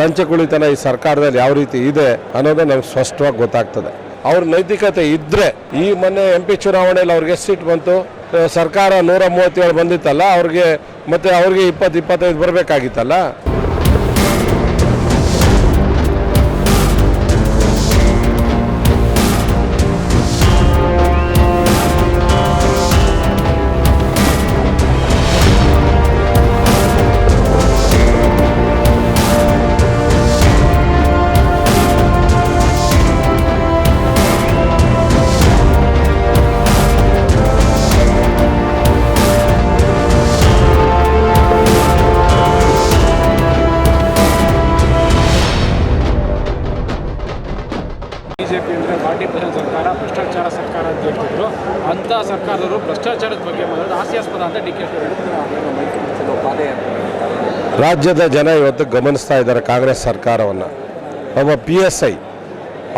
ಲಂಚ ಕುಳಿತನ ಈ ಸರ್ಕಾರದಲ್ಲಿ ಯಾವ ರೀತಿ ಇದೆ ಅನ್ನೋದು ನಮ್ಗೆ ಸ್ಪಷ್ಟವಾಗಿ ಗೊತ್ತಾಗ್ತದೆ. ಅವ್ರ ನೈತಿಕತೆ ಇದ್ರೆ ಈ ಮೊನ್ನೆ ಎಂ ಪಿ ಚುನಾವಣೆಯಲ್ಲಿ ಅವ್ರಿಗೆ ಎಷ್ಟು ಸೀಟ್ ಬಂತು? ಸರ್ಕಾರ ನೂರ ಮೂವತ್ತೇಳು ಬಂದಿತ್ತಲ್ಲ, ಅವ್ರಿಗೆ ಮತ್ತೆ ಅವ್ರಿಗೆ ಇಪ್ಪತ್ತು, ಇಪ್ಪತ್ತೈದು ಬರಬೇಕಾಗಿತ್ತಲ್ಲ? ಬಿಜೆಪಿ ಅಂದರೆ ಫಾರ್ಟಿ ಪರ್ಸೆಂಟ್ ಸರ್ಕಾರ ಭ್ರಷ್ಟಾಚಾರ ಸರ್ಕಾರ ಅಂತ ಹೇಳ್ತಿದ್ರು. ಅಂಥ ಸರ್ಕಾರದವರು ಭ್ರಷ್ಟಾಚಾರದ ಬಗ್ಗೆ ಮಾಡೋದು ಹಾಸ್ಯಾಸ್ಪದ ಅಂತ ಡಿ ಕೆ ರಾಜ್ಯದ ಜನ ಇವತ್ತು ಗಮನಿಸ್ತಾ ಇದ್ದಾರೆ ಕಾಂಗ್ರೆಸ್ ಸರ್ಕಾರವನ್ನು. ಒಬ್ಬ ಪಿ ಎಸ್ ಐ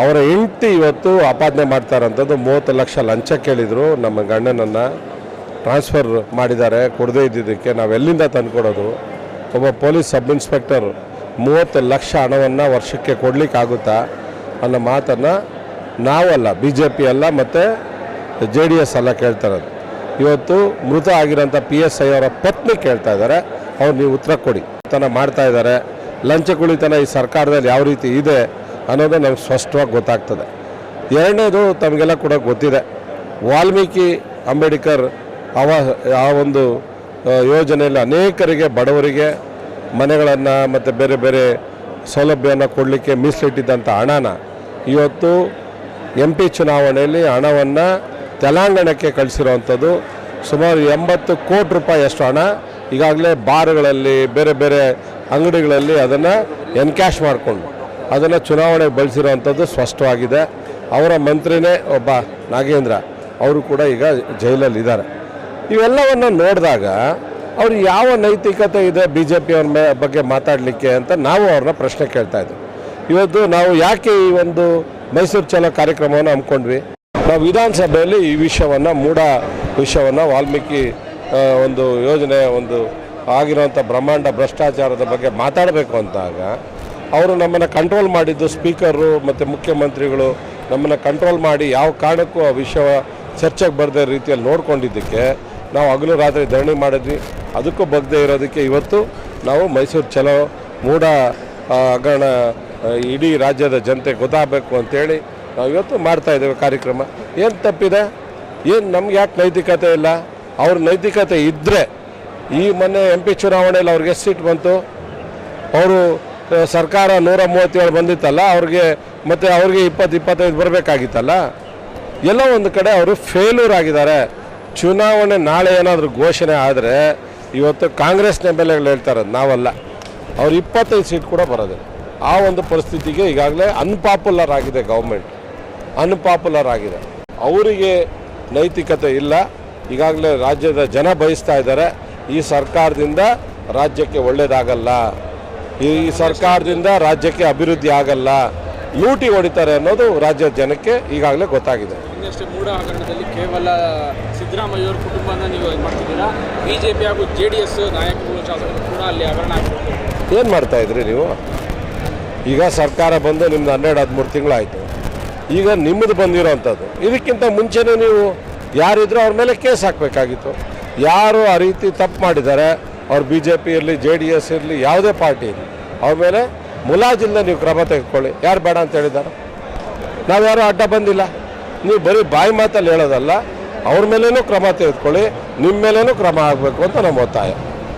ಅವರ ಹೆಂಡತಿ ಇವತ್ತು ಆಪಾದನೆ ಮಾಡ್ತಾರಂಥದ್ದು ಮೂವತ್ತು ಲಕ್ಷ ಲಂಚ ಕೇಳಿದರು. ನಮ್ಮ ಗಂಡನನ್ನು ಟ್ರಾನ್ಸ್ಫರ್ ಮಾಡಿದ್ದಾರೆ ಕೊಡದೇ ಇದ್ದಿದ್ದಕ್ಕೆ. ನಾವು ಎಲ್ಲಿಂದ ತಂದುಕೊಡೋದು? ಒಬ್ಬ ಪೊಲೀಸ್ ಸಬ್ ಇನ್ಸ್ಪೆಕ್ಟರ್ ಮೂವತ್ತು ಲಕ್ಷ ಹಣವನ್ನು ವರ್ಷಕ್ಕೆ ಕೊಡಲಿಕ್ಕಾಗುತ್ತಾ? ಅನ್ನೋ ಮಾತನ್ನು ನಾವಲ್ಲ ಬಿ ಜೆ ಪಿ ಅಲ್ಲ, ಮತ್ತು ಜೆ ಡಿ ಎಸ್ ಅಲ್ಲ ಕೇಳ್ತಾ ಇರೋದು. ಇವತ್ತು ಮೃತ ಆಗಿರೋಂಥ ಪಿ ಎಸ್ ಐ ಅವರ ಪತ್ನಿ ಕೇಳ್ತಾ ಇದ್ದಾರೆ. ಅವ್ರು ನೀವು ಉತ್ತರ ಕೊಡಿ. ತನ ಮಾಡ್ತಾ ಇದ್ದಾರೆ. ಲಂಚ ಕುಳಿತನ ಈ ಸರ್ಕಾರದಲ್ಲಿ ಯಾವ ರೀತಿ ಇದೆ ಅನ್ನೋದು ನಮ್ಗೆ ಸ್ಪಷ್ಟವಾಗಿ ಗೊತ್ತಾಗ್ತದೆ. ಎರಡನೇದು ತಮಗೆಲ್ಲ ಕೂಡ ಗೊತ್ತಿದೆ. ವಾಲ್ಮೀಕಿ ಅಂಬೇಡ್ಕರ್ ಅವ, ಆ ಒಂದು ಯೋಜನೆಯಲ್ಲಿ ಅನೇಕರಿಗೆ, ಬಡವರಿಗೆ ಮನೆಗಳನ್ನು ಮತ್ತು ಬೇರೆ ಬೇರೆ ಸೌಲಭ್ಯವನ್ನು ಕೊಡಲಿಕ್ಕೆ ಮೀಸಲಿಟ್ಟಿದ್ದಂಥ ಹಣನ ಇವತ್ತು ಎಂ ಪಿ ಚುನಾವಣೆಯಲ್ಲಿ ಹಣವನ್ನು ತೆಲಂಗಾಣಕ್ಕೆ ಕಳಿಸಿರುವಂಥದ್ದು ಸುಮಾರು ಎಂಬತ್ತು ಕೋಟಿ ರೂಪಾಯಿ ಅಷ್ಟು ಹಣ. ಈಗಾಗಲೇ ಬಾರ್ಗಳಲ್ಲಿ, ಬೇರೆ ಬೇರೆ ಅಂಗಡಿಗಳಲ್ಲಿ ಅದನ್ನು ಎನ್ಕ್ಯಾಶ್ ಮಾಡಿಕೊಂಡು ಅದನ್ನು ಚುನಾವಣೆಗೆ ಬಳಸಿರೋವಂಥದ್ದು ಸ್ಪಷ್ಟವಾಗಿದೆ. ಅವರ ಮಂತ್ರಿನೇ ಒಬ್ಬ ನಾಗೇಂದ್ರ, ಅವರು ಕೂಡ ಈಗ ಜೈಲಲ್ಲಿದ್ದಾರೆ. ಇವೆಲ್ಲವನ್ನು ನೋಡಿದಾಗ ಅವ್ರು ಯಾವ ನೈತಿಕತೆ ಇದೆ ಬಿ ಜೆ ಪಿಯವ್ರ ಮೇ ಬಗ್ಗೆ ಮಾತಾಡಲಿಕ್ಕೆ ಅಂತ ನಾವು ಅವ್ರನ್ನ ಪ್ರಶ್ನೆ ಕೇಳ್ತಾ ಇದ್ವಿ. ಇವತ್ತು ನಾವು ಯಾಕೆ ಈ ಒಂದು ಮೈಸೂರು ಚಲೋ ಕಾರ್ಯಕ್ರಮವನ್ನು ಹಮ್ಮಿಕೊಂಡ್ವಿ? ನಾವು ವಿಧಾನಸಭೆಯಲ್ಲಿ ಈ ವಿಷಯವನ್ನು ಮೂಢ ವಿಷಯವನ್ನು ವಾಲ್ಮೀಕಿ ಒಂದು ಯೋಜನೆ ಒಂದು ಆಗಿರುವಂಥ ಬ್ರಹ್ಮಾಂಡ ಭ್ರಷ್ಟಾಚಾರದ ಬಗ್ಗೆ ಮಾತಾಡಬೇಕು ಅಂತಾಗ ಅವರು ನಮ್ಮನ್ನು ಕಂಟ್ರೋಲ್ ಮಾಡಿದ್ದು ಸ್ಪೀಕರು ಮತ್ತು ಮುಖ್ಯಮಂತ್ರಿಗಳು ನಮ್ಮನ್ನು ಕಂಟ್ರೋಲ್ ಮಾಡಿ ಯಾವ ಕಾರಣಕ್ಕೂ ಆ ವಿಷಯ ಚರ್ಚೆಗೆ ಬರದೇ ರೀತಿಯಲ್ಲಿ ನೋಡ್ಕೊಂಡಿದ್ದಕ್ಕೆ ನಾವು ಹಗಲು ರಾತ್ರಿ ಧರಣಿ ಮಾಡಿದ್ವಿ. ಅದಕ್ಕೂ ಬಗ್ದೇ ಇರೋದಕ್ಕೆ ಇವತ್ತು ನಾವು ಮೈಸೂರು ಚಲೋ ಆ, ಹಗರಣ ಇಡೀ ರಾಜ್ಯದ ಜನತೆ ಗೊತ್ತಾಗಬೇಕು ಅಂತೇಳಿ ನಾವು ಇವತ್ತು ಮಾಡ್ತಾ ಇದ್ದೇವೆ ಕಾರ್ಯಕ್ರಮ. ಏನು ತಪ್ಪಿದೆ? ಏನು ನಮ್ಗೆ ಯಾಕೆ ನೈತಿಕತೆ ಇಲ್ಲ? ಅವ್ರ ನೈತಿಕತೆ ಇದ್ದರೆ ಈ ಮೊನ್ನೆ ಎಂ ಪಿ ಚುನಾವಣೆಯಲ್ಲಿ ಅವ್ರಿಗೆ ಎಷ್ಟು ಸೀಟ್ ಬಂತು. ಅವರು ಸರ್ಕಾರ ನೂರ ಮೂವತ್ತೇಳು ಬಂದಿತ್ತಲ್ಲ, ಅವ್ರಿಗೆ ಮತ್ತು ಅವ್ರಿಗೆ ಇಪ್ಪತ್ತು ಇಪ್ಪತ್ತೈದು ಬರಬೇಕಾಗಿತ್ತಲ್ಲ? ಎಲ್ಲ ಒಂದು ಕಡೆ ಅವರು ಫೇಲ್ಯೂರ್ ಆಗಿದ್ದಾರೆ. ಚುನಾವಣೆ ನಾಳೆ ಏನಾದರೂ ಘೋಷಣೆ ಆದರೆ ಇವತ್ತು ಕಾಂಗ್ರೆಸ್ ಎಂ ಎಲ್ ಎಗಳು ಹೇಳ್ತಾರೆ ನಾವಲ್ಲ. ಅವ್ರು ಇಪ್ಪತ್ತೈದು ಸೀಟ್ ಕೂಡ ಬರೋದಿಲ್ಲ. ಆ ಒಂದು ಪರಿಸ್ಥಿತಿಗೆ ಈಗಾಗಲೇ ಅನ್ಪಾಪ್ಯುಲರ್ ಆಗಿದೆ ಗೌರ್ಮೆಂಟ್ ಅನ್ಪಾಪ್ಯುಲರ್ ಆಗಿದೆ. ಅವರಿಗೆ ನೈತಿಕತೆ ಇಲ್ಲ. ಈಗಾಗಲೇ ರಾಜ್ಯದ ಜನ ಬಯಸ್ತಾ ಇದ್ದಾರೆ. ಈ ಸರ್ಕಾರದಿಂದ ರಾಜ್ಯಕ್ಕೆ ಒಳ್ಳೇದಾಗಲ್ಲ. ಈ ಸರ್ಕಾರದಿಂದ ರಾಜ್ಯಕ್ಕೆ ಅಭಿವೃದ್ಧಿ ಆಗಲ್ಲ. ಲೂಟಿ ಹೊಡಿತಾರೆ ಅನ್ನೋದು ರಾಜ್ಯದ ಜನಕ್ಕೆ ಈಗಾಗಲೇ ಗೊತ್ತಾಗಿದೆ. ಕೇವಲ ಸಿದ್ದರಾಮಯ್ಯ ಅವರ ನೀವು ಇದು ಮಾಡ್ತಿದ್ದೀರಾ? ಬಿ ಹಾಗೂ ಜೆ ಡಿ ಎಸ್ ನಾಯಕರು ಶಾಸಕರು ಕೂಡ ಅಲ್ಲಿ ಹಗರಣ ಏನು ಮಾಡ್ತಾ ಇದ್ರಿ ನೀವು? ಈಗ ಸರ್ಕಾರ ಬಂದು ನಿಮ್ದು ಹನ್ನೆರಡು, ಹದಿಮೂರು ತಿಂಗಳಾಯಿತು. ಈಗ ನಿಮ್ಮದು ಬಂದಿರೋವಂಥದ್ದು ಇದಕ್ಕಿಂತ ಮುಂಚೆನೇ ನೀವು ಯಾರಿದ್ರು ಅವ್ರ ಮೇಲೆ ಕೇಸ್ ಹಾಕಬೇಕಾಗಿತ್ತು. ಯಾರು ಆ ರೀತಿ ತಪ್ಪು ಮಾಡಿದ್ದಾರೆ. ಅವ್ರು ಬಿ ಜೆ ಪಿ ಇರಲಿ, ಜೆ ಡಿ ಎಸ್ ಇರಲಿ, ಯಾವುದೇ ಪಾರ್ಟಿ ಇರಲಿ, ಅವ್ರ ಮೇಲೆ ಮುಲಾಜಿಂದ ನೀವು ಕ್ರಮ ತೆಗೆದುಕೊಳ್ಳಿ. ಯಾರು ಬೇಡ ಅಂತ ಹೇಳಿದ್ದಾರೆ? ನಾವು ಯಾರು ಅಡ್ಡ ಬಂದಿಲ್ಲ. ನೀವು ಬರೀ ಬಾಯಿ ಮಾತಲ್ಲಿ ಹೇಳೋದಲ್ಲ, ಅವ್ರ ಮೇಲೇನೂ ಕ್ರಮ ತೆಗೆದುಕೊಳ್ಳಿ ನಿಮ್ಮ ಮೇಲೇನೂ ಕ್ರಮ ಆಗಬೇಕು ಅಂತ ನಮ್ಮ ಒತ್ತಾಯ.